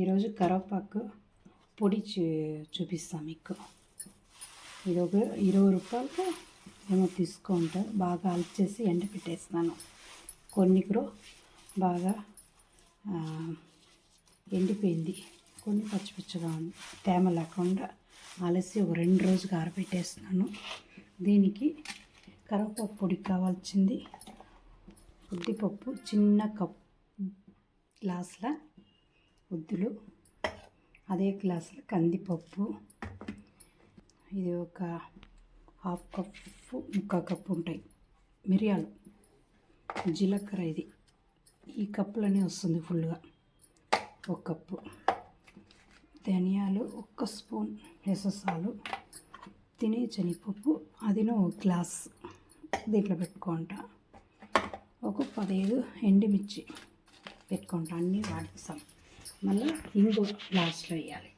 ఈరోజు కరివేపాకు పొడి చూ చూపిస్తాం మీకు. ఇది ఒక ఇరవై రూపాయలకు ఏమో తీసుకుంటారు బాగా అలచేసి ఎండ పెట్టేస్తాను. కొన్ని కూడా బాగా ఎండిపోయింది. కొన్ని పచ్చి పచ్చిగా ఉంది తేమ లేకుండా అలసి ఒక రెండు రోజులు ఆరబెట్టేస్తున్నాను. దీనికి కరివేపాకు పొడి కావాల్సింది ఉద్దిపప్పు చిన్న కప్ గ్లాస్లో ఉద్దులు అదే గ్లాసులు కందిపప్పు. ఇది ఒక హాఫ్ కప్పు ముక్క కప్పు ఉంటాయి. మిరియాలు. జీలకర్ర ఇది. ఈ కప్పులోనే వస్తుంది ఫుల్గా. ఒక కప్పు. ధనియాలు ఒక్క స్పూన్. ఎససాలు తినే శనగపప్పు. అదినో ఒక గ్లాస్ దీంట్లో పెట్టుకుంటా. ఒక పదిహేను ఎండుమిర్చి పెట్టుకుంటా. అన్నీ వాడేస్తాం మళ్ళీ ఇంగు గ్లాస్లో వేయాలి.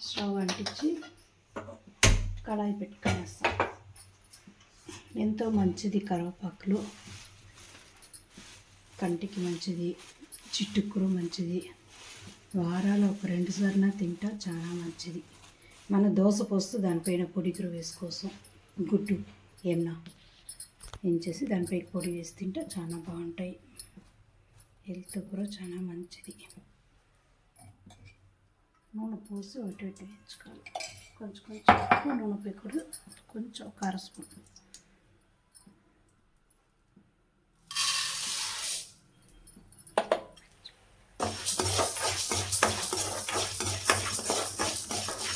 స్టవ్ అంటించి కళాయి పెట్టుకొనేస్తాం ఎంతో మంచిది కరివేపాకులు. కంటికి మంచిది చిట్టుకురు మంచిది. వారాలు ఒక రెండు సార్లు తింటా చాలా మంచిది. మన దోశ పోస్తూ దానిపైన పొడికురు వేసుకోసం గుడ్డు ఏమన్నా ఏం చేసి దానిపై పొడి వేసి తింటే చాలా బాగుంటాయి. హెల్త్ కూడా చాలా మంచిది. నూనె పోసి ఒకటి ఒకటి వేయించుకోవాలి. కొంచెం కొంచెం ఎక్కువ నూనె పోయకూడదు. కొంచెం ఒక అర స్పూన్.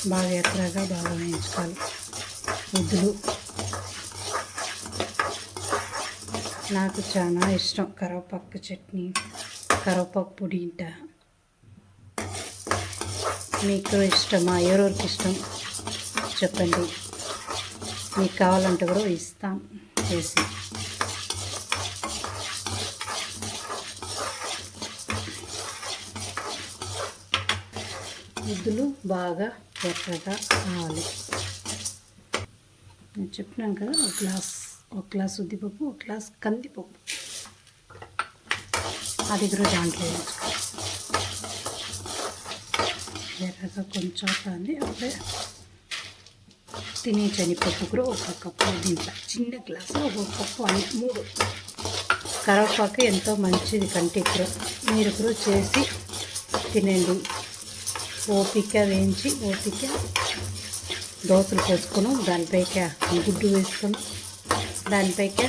బాగా ఎర్రగా బాగా వేయించుకోవాలి. ముద్దులు. నాకు చాలా ఇష్టం కరివేపాకు చట్నీ కరివేపాకు పొడి ఇంట. మీకు ఇష్టమా? ఎవరెవరికి ఇష్టం? చెప్పండి. మీకు కావాలంటే కూడా ఇస్తాం. చేసి. ముద్దులు బాగా ఎర్రగా కావాలి నేను చెప్పినాను కదా ఒక గ్లాస్ ఒక గ్లాస్ ఉద్దిపప్పు ఒక గ్లాస్ కందిపప్పు. అది కూడా దాంట్లో ఎర్రగా కొంచెం కానీ అప్పుడే తినే శనగపప్పు కూడా ఒక కప్పు దీంట్లో. చిన్న గ్లాసులో ఒక కప్పు అన్ని మూడు. కరివేపాకు ఎంతో మంచిది కంటికి కూడా మీరు కూడా చేసి తినండి. ఓపిక వేయించి ఓపిక. దోశలు పోసుకొని దానిపైకి గుడ్డు వేసుకొని దానిపైకి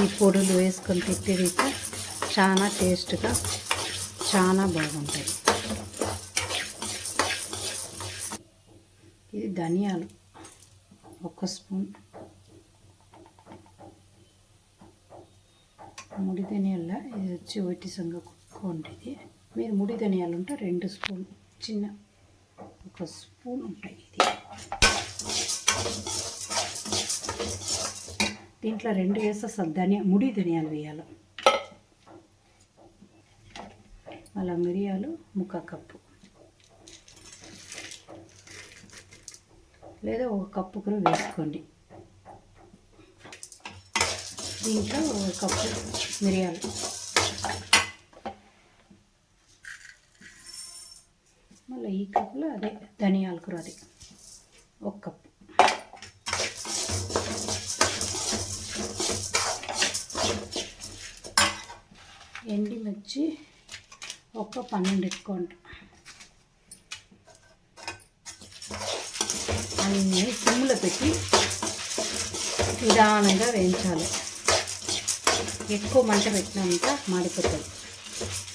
ఈ పొడులు వేసుకొని తిట్టిరిక చాలా టేస్ట్గా చాలా బాగుంటాయి. ఇది ధనియాలు ఒక స్పూన్. ముడి ధనియాల ఇది వచ్చి ఒకటి సంగ ఉండేది మీరు ముడి ధనియాలు ఉంటే రెండు స్పూన్ చిన్న ఒక స్పూన్ ఉంటాయి ఇది. దీంట్లో రెండు వేసేస్తాం ధనియా ముడి ధనియాలు వేయాలి. అలా మిరియాలు ముక్క కప్పు. లేదా ఒక కప్పు కూడా వేసుకోండి. దీంట్లో ఒక కప్పు మిరియాలు. మళ్ళీ ఈ కప్పులో అదే ధనియాల కూర అది. ఒక కప్పు. ఎండిమిర్చి ఒక పన్నెండు ఎక్కువంట. అన్నీ సిమ్లో పెట్టి నిదానంగా వేయించాలి. ఎక్కువ మంట పెట్టినాక మాడిపోతుంది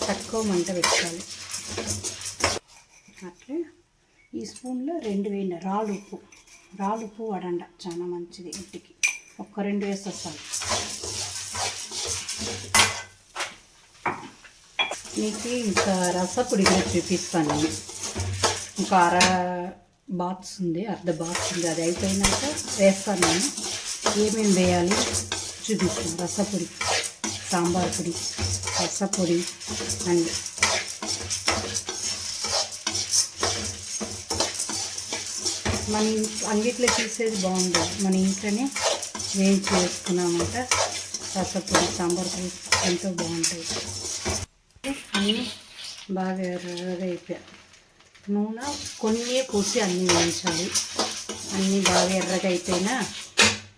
తక్కువ మంట పెట్టాలి. అట్లే ఈ స్పూన్లో రెండు వేయండి రాళ్ళు ఉప్పు. రాళ్ళు ఉప్పు వడండ చాలా మంచిది ఇంటికి. ఒక్క రెండు వేసేస్తాను మీకు ఇంకా రసపొడి కూడా చూపిస్తాను. నేను ఒక అర బాక్స్ ఉంది అర్ధ బాక్స్ ఉంది. అది అయిపోయినాక వేస్తాను నేను. ఏమేమి వేయాలి చూపిస్తాను. రసపొడి సాంబార్ పొడి రసపొడి అండ్ మన అన్నిట్లో అంగిట్లో తీసేది బాగుంది మన ఇంట్లోనే వేయించి వేసుకున్నామంట రసపొడి సాంబార్ పొడి ఎంతో బాగుంటుంది అన్నీ బాగా ఎర్రగా నూనె కొన్ని పోసి అన్నీ వేయించాలి. అన్నీ బాగా ఎర్రగా అయిపోయినా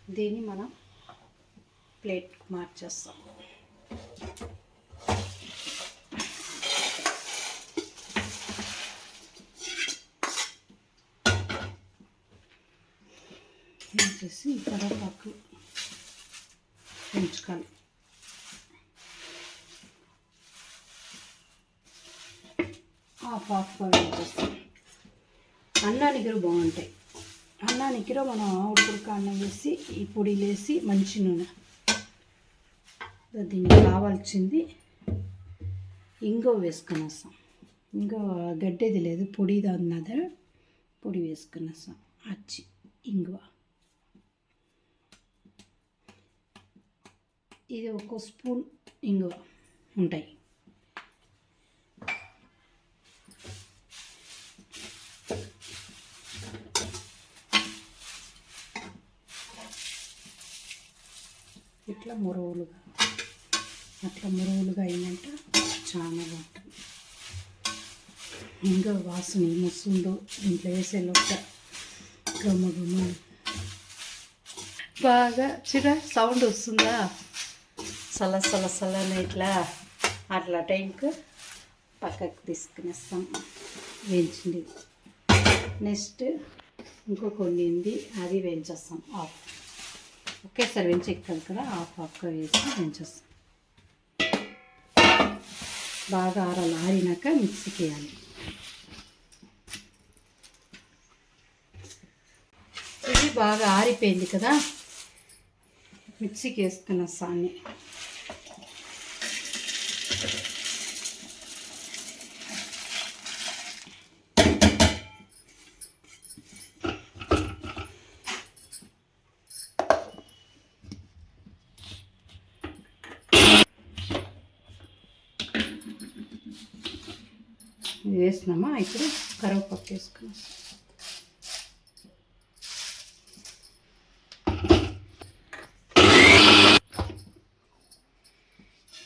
దీన్ని మనం ప్లేట్ మార్చేస్తాం. వచ్చేసి కరివేపాకు పెంచుకోవాలి హాఫ్ హాఫ్ వేసేస్తాం అన్నానికి కూడా బాగుంటాయి. అన్నానికి కూడా మనం ఉడుకుడుక అన్నం వేసి ఈ పొడి వేసి మంచి నూనె. దీనికి కావాల్సింది ఇంగో వేసుకుని వస్తాం ఇంకో గడ్డేది లేదు పొడిది అన్నది. పొడి వేసుకుని వస్తాం అచ్చి ఇంగువ. ఇది ఒక స్పూన్ ఇంగువ ఉంటాయి. ఇట్లా మురువులుగా. అట్లా మురువులుగా అయిందంట చాలా బాగుంటుంది. ఇంకా వాసన ఏమొస్తుందో దీంట్లో వేసే లోపల గమ్మ గుమ్మ. బాగా చిరా సౌండ్ వస్తుందా? సల సల సలని ఇట్లా అట్లా టైంకు పక్కకు తీసుకునేస్తాం. వేయించింది నెక్స్ట్ ఇంకో కొన్ని అది వేయించేస్తాం. ఆఫ్. ఒకేసారి వేయించి ఎక్కదు కదా ఆఫ్ ఆఫ్గా వేసి వేయించేస్తాం బాగా ఆరాలి ఆరినాక మిక్సీకి వేయాలి. ఇది బాగా ఆరిపోయింది కదా మిక్సీకి వేసుకున్న సాన్ని. ఇది వేసినామా? ఇప్పుడు కరివేపాకు వేసుకున్నాం.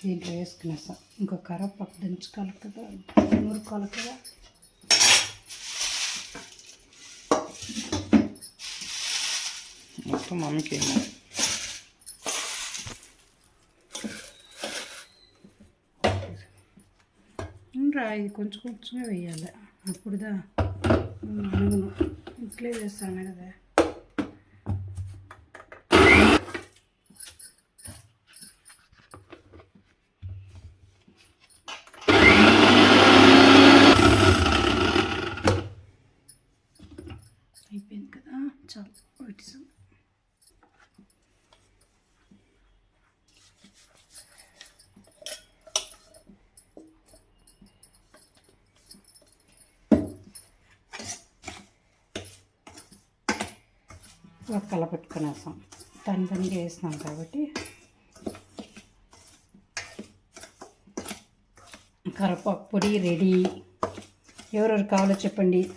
దీంట్లో వేసుకునేస్తాం ఇంకో కరివేపాకు దంచుకోవాలి కదా నూరుకోవాలి కదా. మొత్తం మమ్మీకి రా ఇది కొంచెం కొంచెమే వేయాలి అప్పుడుదా అనుగును ఇట్లే చేస్తాను కదా అయిపోయింది కదా చాలు ఒకటి కలపెట్టుకునేస్తాం తని తనిగా వేసినాం కాబట్టి కరపాకు పొడి రెడీ. ఎవరెవరు కావాలో చెప్పండి.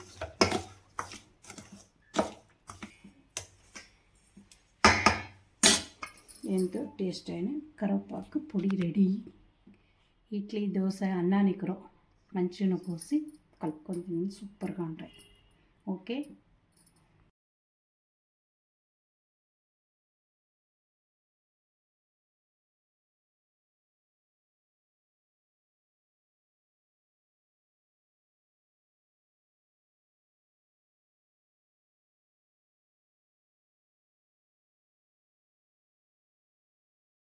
ఎంతో టేస్ట్ అయిన కరివేపాకు పొడి రెడీ. ఇడ్లీ దోశ అన్నానికి రో మంచిగా పోసి కలుపుకొని తిని సూపర్గా ఉంటాయి. ఓకే?